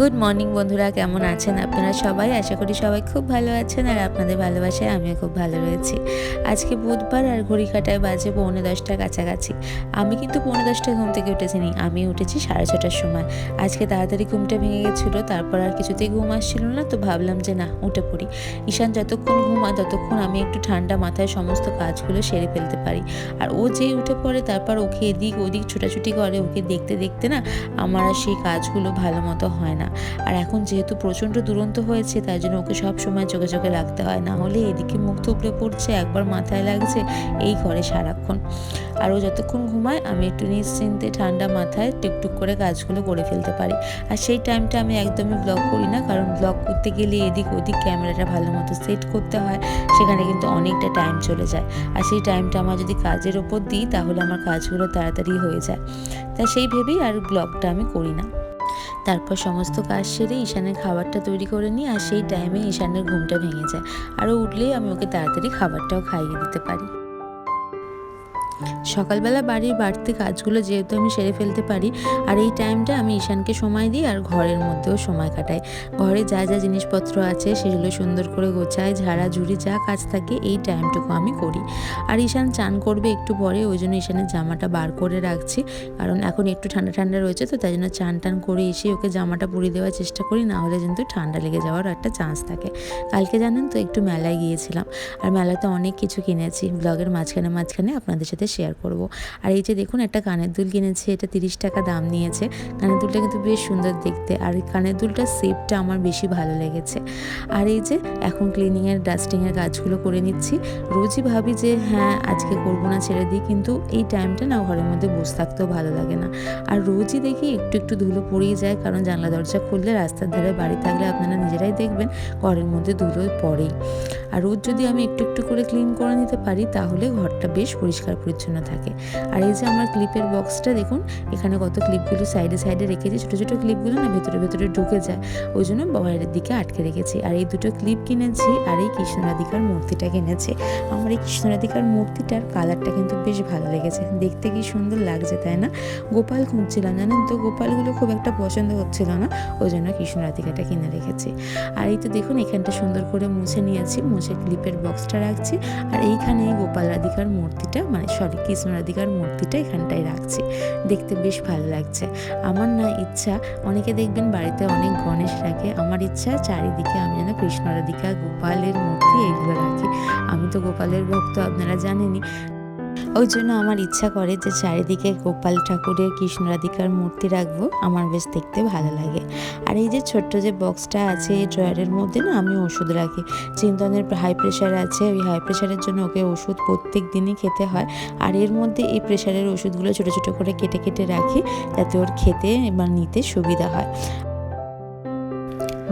Good morning বন্ধুরা, কেমন আছেন আপনারা সবাই? আশা করি সবাই খুব ভালো আছেন আর আপনাদের ভালোবাসায় আমিও খুব ভালো রয়েছি। আজকে বুধবার আর ঘড়ি কাটায় বাজে পৌনে দশটার কাছাকাছি। আমি কিন্তু পৌনে দশটায় ঘুম থেকে উঠেছিনি, আমি উঠেছি সাড়ে ছটার সময়। আজকে তাড়াতাড়ি ঘুমটা ভেঙে গেছিল, তারপর আর কিছুতেই ঘুম আসছিল না, তো ভাবলাম যে না, উঠে পড়ি। ঈশান যতক্ষণ ঘুমায় ততক্ষণ আমি একটু ঠান্ডা মাথায় সমস্ত কাজগুলো সেরে ফেলতে পারি। আর ও যেই উঠে পড়ে, তারপর ওকে এদিক ওদিক ছোটাছুটি করে, ওকে দেখতে দেখতে না, আমার আর সেই কাজগুলো ভালো মতো হয় না। আর এখন যেহেতু প্রচণ্ড দুরন্ত হয়েছে, তাই জন্য ওকে সব সময় চোখে রাখতে হয়। না হলে এদিকে মুখ থুবড়ে পড়ছে, একবার মাথায় লাগছে, এই করে সারাক্ষণ। আর ও যতক্ষণ ঘুমায়, আমি একটু নিশ্চিন্তে ঠান্ডা মাথায় টুকটুক করে কাজগুলো করে ফেলতে পারি। আর সেই টাইমটা আমি একদমই ব্লগ করি না, কারণ ব্লগ করতে গেলে এদিক ওদিক ক্যামেরাটা ভালো মতো সেট করতে হয়, সেখানে কিন্তু অনেকটা টাইম চলে যায়। আর সেই টাইমটা আমার যদি কাজের ওপর দিই, তাহলে আমার কাজগুলো তাড়াতাড়ি হয়ে যায়। তা সেই ভেবেই আর ব্লগটা আমি করি না। তারপর সমস্ত কাজ সেরে ঈশানের খাবারটা তৈরি করে নিই আর সেই টাইমে ঈশানের ঘুমটা ভেঙে যায়। আরও উঠলেই আমি ওকে তাড়াতাড়ি খাবারটাও খাইয়ে দিতে পারি। সকালবেলা বাড়ির বাড়তি কাজগুলো যেহেতু আমি সেরে ফেলতে পারি, আর এই টাইমটা আমি ঈশানকে সময় দিই আর ঘরের মধ্যেও সময় কাটাই। ঘরে যা যা জিনিসপত্র আছে সেগুলো সুন্দর করে গোছাই, ঝাড়া, ঝুড়ি, যা কাজ থাকে এই টাইমটুকু আমি করি। আর ঈশান চান করবে একটু পরে, ওই জন্য ঈশানের জামাটা বার করে রাখছি। কারণ এখন একটু ঠান্ডা ঠান্ডা রয়েছে তো তাই জন্য চান টান করে এসে ওকে জামাটা পরিয়ে দেওয়ার চেষ্টা করি, না হলে কিন্তু ঠান্ডা লেগে যাওয়ার একটা চান্স থাকে। কালকে জানেন তো একটু মেলায় গিয়েছিলাম, আর মেলাতে অনেক কিছু কিনেছি। ব্লগের মাঝখানে মাঝখানে আপনাদের সাথে শেয়ার করব। আর এই যে দেখুন, একটা কানের দুল কিনেছে, এটা তিরিশ টাকা দাম নিয়েছে। কানের দুলটা কিন্তু বেশ সুন্দর দেখতে, আর এই কানের দুলটার শেপটা আমার বেশি ভালো লেগেছে। আর এই যে এখন ক্লিনিংয়ের ডাস্টিংয়ের কাজগুলো করে নিচ্ছি। রোজই ভাবি যে হ্যাঁ আজকে করব না, ছেড়ে দিই, কিন্তু এই টাইমটা না ঘরের মধ্যে বসে থাকতেও ভালো লাগে না। আর রোজই দেখি একটু একটু ধুলো পড়েই যায়, কারণ জানলা দরজা খুললে রাস্তার ধারে বাড়ি থাকলে আপনারা নিজেরাই দেখবেন ঘরের মধ্যে ধুলো পড়েই। আর রোজ যদি আমি একটু একটু করে ক্লিন করে নিতে পারি, তাহলে ঘরটা বেশ পরিষ্কার পরিচ্ছন্ন থাকে। আর এই যে আমার ক্লিপের বক্সটা দেখুন, এখানে কত ক্লিপগুলো সাইডে সাইডে রেখেছি। ছোটো ছোটো ক্লিপগুলো না ভেতরে ভেতরে ঢুকে যায়, ওই জন্য বাইরের দিকে আটকে রেখেছি। আর এই দুটো ক্লিপ কিনেছি, আর এই কৃষ্ণরাধিকার মূর্তিটা কিনেছি। আমার এই কৃষ্ণরাধিকার মূর্তিটার কালারটা কিন্তু বেশ ভালো লেগেছে। দেখতে কি সুন্দর লাগছে, তাই না? গোপাল খুঁজছিলাম জানেন তো গোপালগুলো খুব একটা পছন্দ হচ্ছিল না। ওই জন্য কৃষ্ণ রাধিকাটা কিনে রেখেছি। আর এই তো দেখুন, এখানটা সুন্দর করে মুছে নিয়েছি। মুছে ক্লিপের বক্সটা রাখছি। আর এইখানে গোপাল রাধিকার মূর্তিটা মানে সরি, কৃষ্ণ রাধিকার মূর্তিটা এখানটায় রাখছি। দেখতে বেশ ভালো লাগছে। আমার না ইচ্ছা, অনেকে দেখবেন বাড়িতে অনেক গণেশ রাখে। আমার ইচ্ছা চারিদিকে আমি যেন কৃষ্ণ রাধিকা, গোপালের মূর্তি এগুলো রাখি। আমি তো গোপালের ভক্ত, আপনারা জানেনই। ওই জন্য আমার ইচ্ছা করে যে চারিদিকে গোপাল ঠাকুরের, কৃষ্ণ রাধিকার মূর্তি রাখব। আমার বেশ দেখতে ভালো লাগে। আর এই যে ছোট্ট যে বক্সটা আছে এই ড্রয়ারের মধ্যে না, আমি ওষুধ রাখি। চিন্তনের হাই প্রেশার আছে, ওই হাই প্রেশারের জন্য ওকে ওষুধ প্রত্যেক দিনই খেতে হয়। আর এর মধ্যে এই প্রেশারের ওষুধগুলো ছোটো ছোটো করে কেটে কেটে রাখি, যাতে ওর খেতে বা নিতে সুবিধা হয়।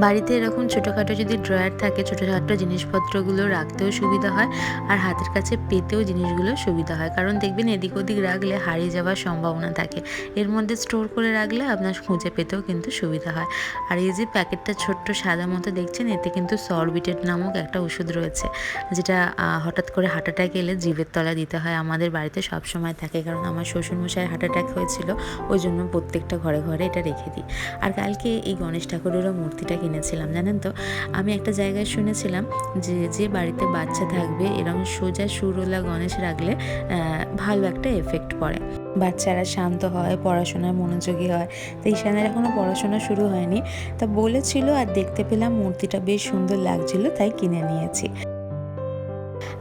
বাড়িতে এরকম ছোটোখাটো যদি ড্রয়ার থাকে, ছোটোখাটো জিনিসপত্রগুলো রাখতেও সুবিধা হয় আর হাতের কাছে পেতেও জিনিসগুলো সুবিধা হয়। কারণ দেখবেন এদিক ওদিক রাখলে হারিয়ে যাওয়ার সম্ভাবনা থাকে। এর মধ্যে স্টোর করে রাখলে আপনার খুঁজে পেতেও কিন্তু সুবিধা হয়। আর এই যে প্যাকেটটা ছোট্ট সাদা মতো দেখছেন, এতে কিন্তু সরবিটেড নামক একটা ওষুধ রয়েছে, যেটা হঠাৎ করে হার্ট অ্যাটাক এলে জীবের তলা দিতে হয়। আমাদের বাড়িতে সব সময় থাকে, কারণ আমার শ্বশুরমশাইয়ের হার্ট অ্যাটাক হয়েছিল, ওই জন্য প্রত্যেকটা ঘরে ঘরে এটা রেখে দিই। আর কালকে এই গণেশ ঠাকুরেরও মূর্তিটা কিনেছিলাম জানেন তো? আমি একটা জায়গায় শুনেছিলাম যে যে বাড়িতে বাচ্চা থাকবে এরকম সোজা সুরোলা গণেশ রাখলে ভালো একটা এফেক্ট পড়ে। বাচ্চারা শান্ত হয়, পড়াশোনায় মনোযোগী হয়। তো ঈশানের এখনও পড়াশোনা শুরু হয়নি। তা বলেছিল আর দেখতে পেলাম মূর্তিটা বেশ সুন্দর লাগছিল, তাই কিনে নিয়েছি।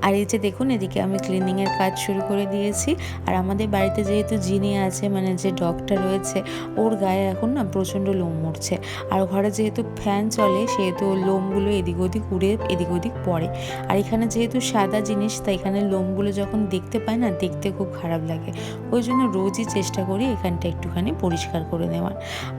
আর এই যে দেখুন, এদিকে আমি ক্লিনিংয়ের কাজ শুরু করে দিয়েছি। আর আমাদের বাড়িতে যেহেতু জিনি আছে মানে যে ডগটা রয়েছে, ওর গায়ে এখন না প্রচণ্ড লোম মরছে। আর ঘরে যেহেতু ফ্যান চলে, সেহেতু লোমগুলো এদিক ওদিক উড়ে এদিক ওদিক পড়ে। আর এখানে যেহেতু সাদা জিনিস, তাই এখানে লোমগুলো যখন দেখতে পায় না, দেখতে খুব খারাপ লাগে। ওই জন্য রোজই চেষ্টা করি এখানটা একটুখানি পরিষ্কার করে নেওয়ার।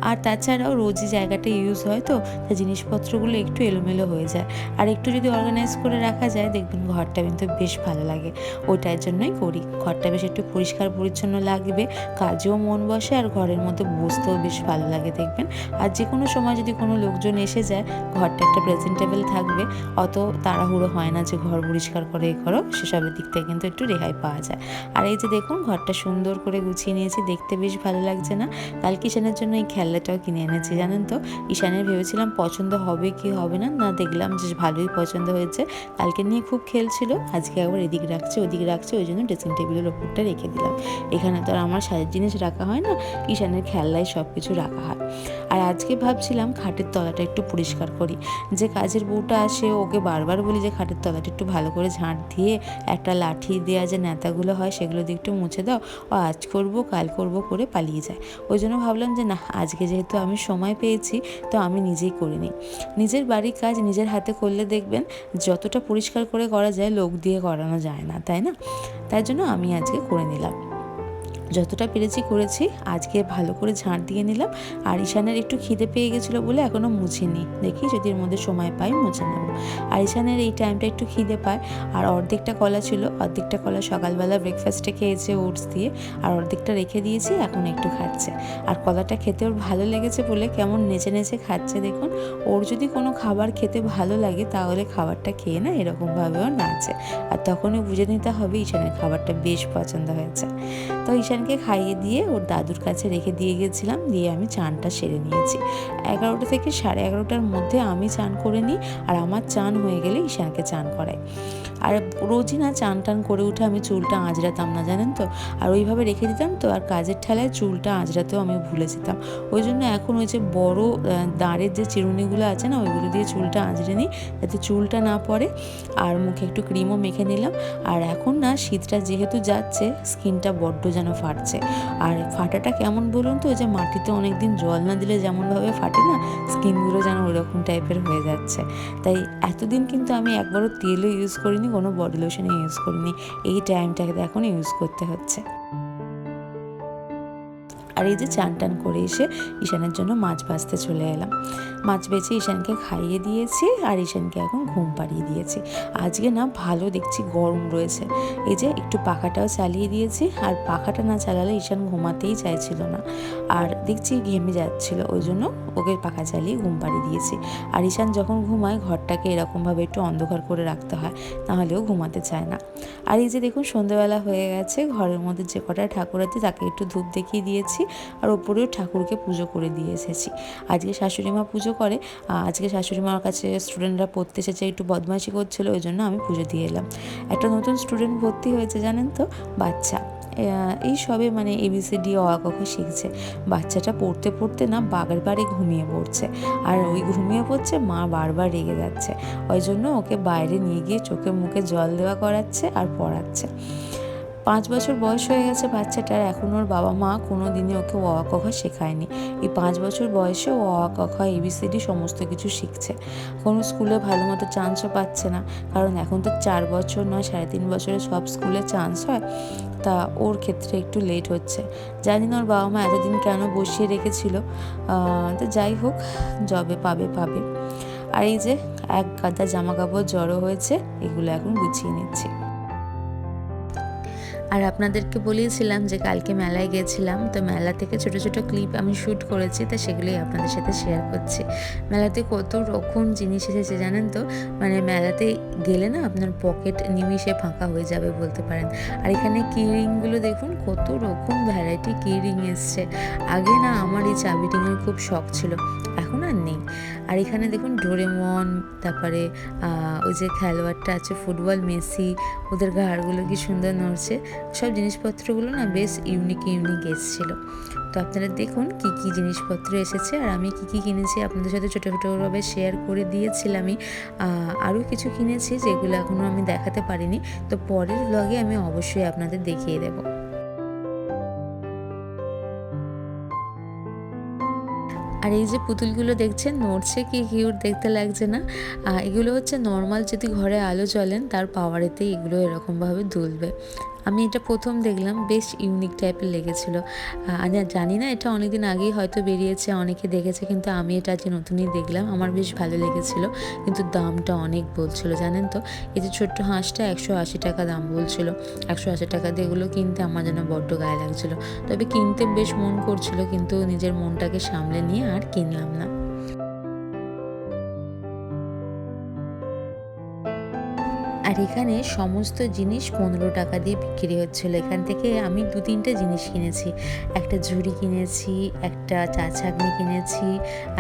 আর তাছাড়াও রোজই জায়গাটা ইউজ হয় তা জিনিসপত্রগুলো একটু এলোমেলো হয়ে যায়। আর একটু যদি অর্গানাইজ করে রাখা যায়, দেখবেন ঘরটা কিন্তু বেশ ভালো লাগে। ওইটার জন্যই করি। ঘরটা বেশ একটু পরিষ্কার পরিচ্ছন্ন লাগবে, কাজেও মন বসে আর ঘরের মধ্যে বসতেও বেশ ভালো লাগে, দেখবেন। আর যে কোনো সময় যদি কোনো লোকজন এসে যায়, ঘরটা একটা প্রেজেন্টেবল থাকবে, অত তাড়াহুড়ো হয় না যে ঘর পরিষ্কার করে এ করো, সেসবের দিক থেকে কিন্তু একটু রেহাই পাওয়া যায়। আর এই যে দেখুন, ঘরটা সুন্দর করে গুছিয়ে নিয়েছি, দেখতে বেশ ভালো লাগছে না। কালকে ঈশানের জন্য এই খেলনাটাও কিনে এনেছি, জানেন তো? ঈশানের ভেবেছিলাম পছন্দ হবে কি হবে না না দেখলাম যে ভালোই পছন্দ হয়েছে। কালকে নিয়ে খুব খেলছিল আজকে আবার এদিক রাখছে, ওদিক রাখছে, ওই জন্য ড্রেসিং টেবিলের ওপরটা রেখে দিলাম। এখানে তো আর আমার সাজের জিনিস রাখা হয় না কিষানের খেলায় সব কিছু রাখা হয়। আর আজকে ভাবছিলাম খাটের তলাটা একটু পরিষ্কার করি। যে কাজের বউটা আসে, ওকে বারবার বলি যে খাটের তলাটা একটু ভালো করে ঝাঁট দিয়ে, একটা লাঠি দেওয়া যে নেতাগুলো হয় সেগুলো দিয়ে একটু মুছে দাও। ও আজ করব, কাল করব করে পালিয়ে যায়। ওই জন্য ভাবলাম যে না, আজকে যেহেতু আমি সময় পেয়েছি, তো আমি নিজেই করে নিই। নিজের বাড়ির কাজ নিজের হাতে করলে দেখবেন যতটা পরিষ্কার করে করা যায়, লোক দিয়ে করানো যায় না, তাই না? তাই জন্য আমি আজকে করে নিলাম। যতটা পেরেছি করেছি, আজকে ভালো করে ঝাঁট দিয়ে নিলাম। আর ঈশানের একটু খিদে পেয়ে গেছিল বলে এখনও মুছিনি। দেখি যদি এর মধ্যে সময় পাই মুছে নেব। আর ঈশানের এই টাইমটা একটু খিদে পায়। আর অর্ধেকটা কলা ছিল, অর্ধেকটা কলা সকালবেলা ব্রেকফাস্টে খেয়েছে ওটস দিয়ে। আর অর্ধেকটা রেখে দিয়েছি, এখন একটু খাচ্ছে। আর কলাটা খেতে ওর ভালো লেগেছে বলে কেমন নেচে নেচে খাচ্ছে দেখুন। ওর যদি কোনো খাবার খেতে ভালো লাগে তাহলে খাবারটা খেয়ে না এরকমভাবেও নাচে। আর তখনই বুঝে নিতে হবে ঈশানের খাবারটা বেশ পছন্দ হয়েছে। তো ঈশানকে খাইয়ে দিয়ে ওর দাদুর কাছে রেখে দিয়ে গেছিলাম, দিয়ে আমি চানটা সেরে নিয়েছি। এগারোটা থেকে সাড়ে এগারোটার মধ্যে আমি চান করে নিই আর আমার চান হয়ে গেলে ঈশানকে চান করাই। আর রোজই না চান টান করে উঠে আমি চুলটা আঁচড়াতাম না, জানেন তো? আর ওইভাবে রেখে দিতাম তো, আর কাজের ঠেলায় চুলটা আঁচড়াতেও আমি ভুলে যেতাম। ওই জন্য এখন ওই যে বড় দাঁড়ের যে চিরুনিগুলো আছে না, ওইগুলো দিয়ে চুলটা আঁচড়ে নিই যাতে চুলটা না পড়ে। আর মুখে একটু ক্রিমও মেখে নিলাম। আর এখন না শীতটা যেহেতু যাচ্ছে, স্কিনটা বড্ড যেন ফাটছে। আর ফাটাটা কেমন বলুন তো যে মাটিতে অনেক দিন জল না দিলে যেমনভাবে ফাটে না, স্কিনগুলো যেন ওরকম টাইপের হয়ে যাচ্ছে। তাই এতদিন কিন্তু আমি একবারও তেলও ইউজ করিনি, কোনো বডি লোশনও ইউজ করিনি। এই টাইমটাকে এখন ইউজ করতে হচ্ছে। আর এই যে চান টান করে এসে ঈশানের জন্য মাছ ভাজতে চলে এলাম। মাছ বেছে ঈশানকে খাইয়ে দিয়েছি আর ঈশানকে এখন ঘুম পাড়িয়ে দিয়েছি। আজকে না ভালো দেখছি, গরম রয়েছে। এই যে একটু পাখাটাও চালিয়ে দিয়েছি আর পাখাটা না চালালে ঈশান ঘুমাতেই চাইছিল না। আর দেখছি ঘেমে যাচ্ছিল, ওই জন্য ওকে পাখা চালিয়ে ঘুম পাড়িয়ে দিয়েছি। আর ঈশান যখন ঘুমায়, ঘরটাকে এরকমভাবে একটু অন্ধকার করে রাখতে হয় নাহলেও ঘুমাতে চায় না। আর এই যে দেখুন সন্ধ্যেবেলা হয়ে গেছে, ঘরের মধ্যে যে কটা ঠাকুর আছে তাকে একটু ধূপ দেখিয়ে দিয়েছি। আর ওপরেও ঠাকুরকে পুজো করে দিয়ে এসেছি। আজকে শাশুড়ি মা পুজো করে আজকে শাশুড়ি মার কাছে স্টুডেন্টরা পড়তে এসেছে, একটু বদমাইশি করছিল, ওই জন্য আমি পুজো দিয়ে এলাম। একটা নতুন স্টুডেন্ট ভর্তি হয়েছে, জানেন তো? বাচ্চা। এই সবে মানে এবিসিডি অ আ ক শিখছে। বাচ্চাটা পড়তে পড়তে না বাগের বাড়ি ঘুমিয়ে পড়ছে। আর ওই ঘুমিয়ে পড়ছে, মা বারবার রেগে যাচ্ছে। ওই জন্য ওকে বাইরে নিয়ে গিয়ে চোখে মুখে জল দেওয়া করাচ্ছে আর পড়াচ্ছে। পাঁচ বছর বয়স হয়ে গেছে বাচ্চাটার, এখন ওর বাবা মা কোনো দিনই ওকে অ আ খ শেখায়নি। এই পাঁচ বছর বয়সে ও অ আ ক খ এবিসিডি সমস্ত কিছু শিখছে। কোনো স্কুলে ভালো মতো চান্সও পাচ্ছে না। কারণ এখন তো চার বছর নয়, সাড়ে তিন বছরে সব স্কুলে চান্স হয়। তা ওর ক্ষেত্রে একটু লেট হচ্ছে। জানি না ওর বাবা মা এতদিন কেন বসিয়ে রেখেছিল। তো যাই হোক, যবে পাবে পাবে। আর এই যে, এক গাদা জামা কাপড় জড়ো হয়েছে, এগুলো এখন গুছিয়ে নিচ্ছি। আর আপনাদেরকে বলেছিলাম যে কালকে মেলায় গেছিলাম, তো মেলা থেকে ছোট ছোট ক্লিপ আমি শ্যুট করেছি, তা সেগুলোই আপনাদের সাথে শেয়ার করছি। মেলাতে কত রকম জিনিস এসেছে জানেন তো? মানে মেলাতে গেলে না আপনার পকেট নিমিষে ফাঁকা হয়ে যাবে বলতে পারেন। আর এখানে কি রিংগুলো দেখুন, কত রকম ভ্যারাইটি কি রিং এসছে। আগে না আমার এই চাবি রিংয়ের খুব শখ ছিল, এখন আর নেই। আর এখানে দেখুন ডোরেমন তারপরে ওই যে খেলোয়াড়টা আছে, ফুটবল মেসি, ওদের ঘাড়গুলো কি সুন্দর নড়ছে। সব জিনিসপত্রগুলো না বেশ ইউনিক ইউনিক এসেছিল। তো আপনারা দেখুন কি কি জিনিসপত্র এসেছে আর আমি কি কি কিনেছি আপনাদের সাথে ছোটো ছোটোভাবে শেয়ার করে দিয়েছিলামই আরও কিছু কিনেছি যেগুলো এখনও আমি দেখাতে পারিনি। তো পরের ব্লগে আমি অবশ্যই আপনাদের দেখিয়ে দেবো। আর এই যে পুতুলগুলো দেখছেন, নড়ছে কি কিউট দেখতে লাগছে না। এগুলো হচ্ছে নর্মাল যদি ঘরে আলো জ্বলেন, তার পাওয়ারেতেই এগুলো এরকমভাবে দুলবে। আমি এটা প্রথম দেখলাম, বেশ ইউনিক টাইপের লেগেছিল। জানি না, এটা অনেকদিন আগেই হয়তো বেরিয়েছে, অনেকে দেখেছে, কিন্তু আমি এটা আজকে নতুনই দেখলাম। আমার বেশ ভালো লেগেছিল, কিন্তু দামটা অনেক বলছিল, জানেন তো? এই যে ছোট্ট হাঁসটা একশো আশি টাকা দাম বলছিল। একশো আশি টাকা দিয়ে এগুলো কিনতে আমার যেন বড্ড গায়ে লাগছিল। তবে কিনতে বেশ মন করছিল, কিন্তু নিজের মনটাকে সামলে নিয়ে আর কিনলাম না। আর এখানে সমস্ত জিনিস পনেরো টাকা দিয়ে বিক্রি হচ্ছিল। এখান থেকে আমি দু তিনটে জিনিস কিনেছি। একটা ঝুড়ি কিনেছি, একটা চা ছাঁকনি কিনেছি,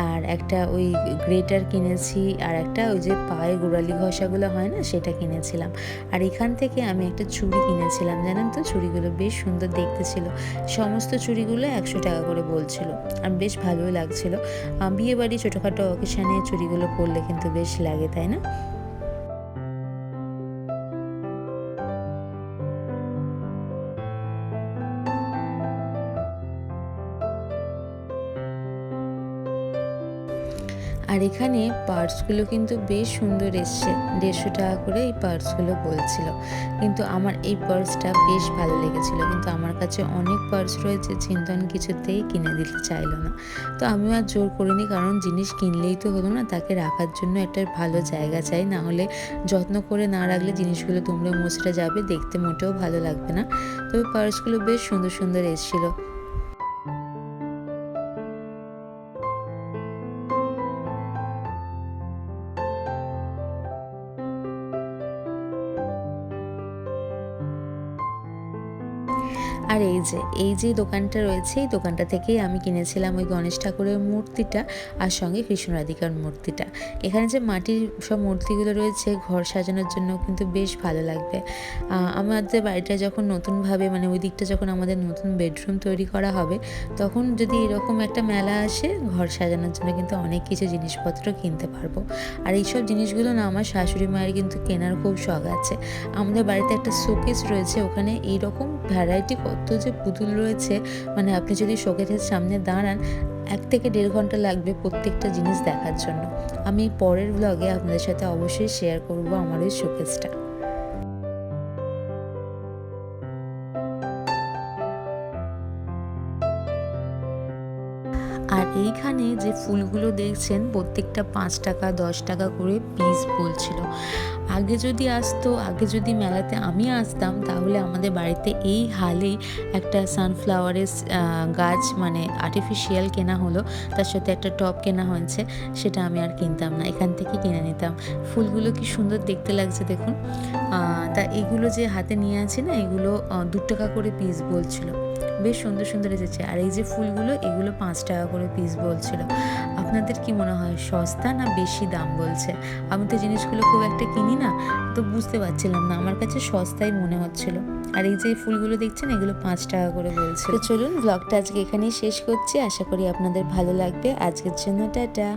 আর একটা ওই গ্রেটার কিনেছি, আর একটা ওই যে পায়ে গোড়ালি ঘষাগুলো হয় না, সেটা কিনেছিলাম। আর এখান থেকে আমি একটা চুড়ি কিনেছিলাম, জানেন তো? চুড়িগুলো বেশ সুন্দর দেখতে ছিল। সমস্ত চুড়িগুলো একশো টাকা করে বলছিল। আর বেশ ভালোই লাগছিল। বিয়ে বাড়ি ছোটোখাটো অকেশানে চুড়িগুলো পরলে কিন্তু বেশ লাগে, তাই না? আর এখানে পার্সগুলো কিন্তু বেশ সুন্দর এসছে। দেড়শো টাকা করে এই পার্সগুলো বলছিল। কিন্তু আমার এই পার্সটা বেশ ভালো লেগেছিল। কিন্তু আমার কাছে অনেক পার্স রয়েছে, চিন্তন কিছুতেই কিনে দিতে চাইলো না। তো আমিও আর জোর করিনি, কারণ জিনিস কিনলেই তো হলো না, তাকে রাখার জন্য একটা ভালো জায়গা চাই। না হলে যত্ন করে না রাখলে জিনিসগুলো দুমড়ে মুচড়ে যাবে, দেখতে মোটেও ভালো লাগবে না। তবে পার্সগুলো বেশ সুন্দর সুন্দর এসেছিল। আর এই যে এই যে দোকানটা রয়েছে, এই দোকানটা থেকেই আমি কিনেছিলাম ওই গণেশ ঠাকুরের মূর্তিটা আর সঙ্গে কৃষ্ণ রাধিকার মূর্তিটা। এখানে যে মাটির সব মূর্তিগুলো রয়েছে, ঘর সাজানোর জন্য কিন্তু বেশ ভালো লাগবে। আমাদের বাড়িটা যখন নতুনভাবে মানে ওই দিকটা যখন আমাদের নতুন বেডরুম তৈরি করা হবে, তখন যদি এরকম একটা মেলা আসে, ঘর সাজানোর জন্য কিন্তু অনেক কিছু জিনিসপত্র কিনতে পারব। আর এইসব জিনিসগুলো না আমার শাশুড়ি মায়ের কিন্তু কেনার খুব শখ আছে। আমাদের বাড়িতে একটা শোকেস রয়েছে, ওখানে এইরকম ভ্যারাইটি কত যে পুতুল রয়েছে মানে আপনি যদি শোকেসের সামনে দাঁড়ান, এক থেকে দেড় ঘণ্টা লাগবে প্রত্যেকটা জিনিস দেখার জন্য। আমি পরের ব্লগে আপনাদের সাথে অবশ্যই শেয়ার করব আমার ওই শোকেসটা আর এইখানে যে ফুলগুলো দেখছেন, প্রত্যেকটা পাঁচ টাকা, দশ টাকা করে পিস বলছিল। আগে যদি আসতো, আগে যদি মেলাতে আমি আসতাম, তাহলে আমাদের বাড়িতে এই হালেই একটা সানফ্লাওয়ারের গাছ মানে আর্টিফিশিয়াল কেনা হলো। তার সাথে একটা টপ কেনা হয়েছে, সেটা আমি আর কিনতাম না। এখান থেকে কিনে নিতাম। ফুলগুলো কি সুন্দর দেখতে লাগছে দেখুন। তা এগুলো যে হাতে নিয়ে আছে না, এগুলো দু টাকা করে পিস বলছিল। বেশ সুন্দর সুন্দর এসেছে। আর এই যে ফুলগুলো, এগুলো পাঁচ টাকা করে পিস বলছিল। আপনাদের কি মনে হয় সস্তা না বেশি দাম বলছে? আমি তো জিনিসগুলো খুব একটা কিনি না, তো বুঝতে পারছিলাম না। আমার কাছে সস্তাই মনে হচ্ছিল। আর এই যে ফুলগুলো দেখছেন, এগুলো পাঁচ টাকা করে বলছে। তো চলুন ব্লগটা আজকে এখানেই শেষ করছি। আশা করি আপনাদের ভালো লাগবে। আজকের জন্য টাটা।